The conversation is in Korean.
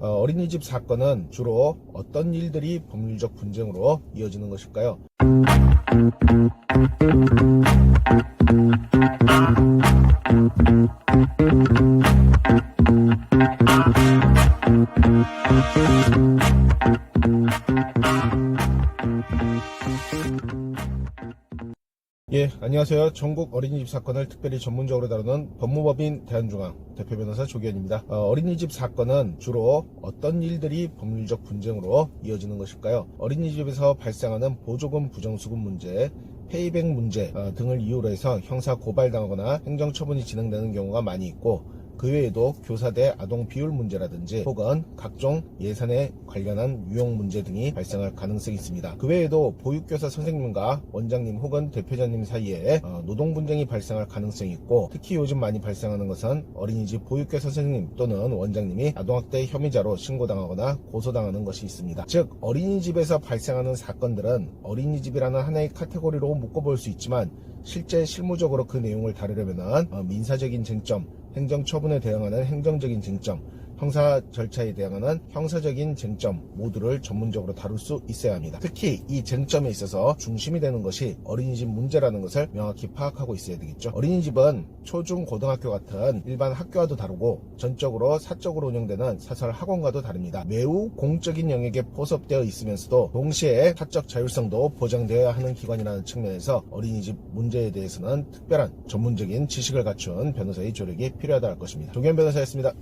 어, 린이집 사건은 주로 어떤 일들이 법률적 분쟁으로 이어지는 것일까요? 예, 안녕하세요. 전국 어린이집 사건을 특별히 전문적으로 다루는 법무법인 대한중앙 대표 변호사 조기현입니다. 어, 린이집 사건은 주로 어떤 일들이 법률적 분쟁으로 이어지는 것일까요? 어린이집에서 발생하는 보조금 부정수급 문제, 페이백 문제 어, 등을 이유로 해서 형사 고발당하거나 행정처분이 진행되는 경우가 많이 있고 그 외에도 교사 대 아동 비율 문제라든지 혹은 각종 예산에 관련한 유용 문제 등이 발생할 가능성이 있습니다. 그 외에도 보육교사 선생님과 원장님 혹은 대표자님 사이에 어, 노동 분쟁이 발생할 가능성이 있고 특히 요즘 많이 발생하는 것은 어린이집 보육교사 선생님 또는 원장님이 아동학대 혐의자로 신고당하거나 고소당하는 것이 있습니다. 즉 어린이집에서 발생하는 사건들은 어린이집이라는 하나의 카테고리로 묶어볼 수 있지만 실제 실무적으로 그 내용을 다루려면 어, 민사적인 쟁점, 행정처분에 대응하는 행정적인 쟁점, 형사 절차에 대응하는 형사적인 쟁점 모두를 전문적으로 다룰 수 있어야 합니다. 특히 이 쟁점에 있어서 중심이 되는 것이 어린이집 문제라는 것을 명확히 파악하고 있어야 되겠죠. 어린이집은 초중 고등학교 같은 일반 학교와도 다르고 전적으로 사적으로 운영되는 사설 학원과도 다릅니다. 매우 공적인 영역에 포섭되어 있으면서도 동시에 사적 자율성도 보장되어야 하는 기관이라는 측면에서 어린이집 문제에 대해서는 특별한 전문적인 지식을 갖춘 변호사의 조력이 필요하다 할 것입니다. 조기현 변호사였습니다.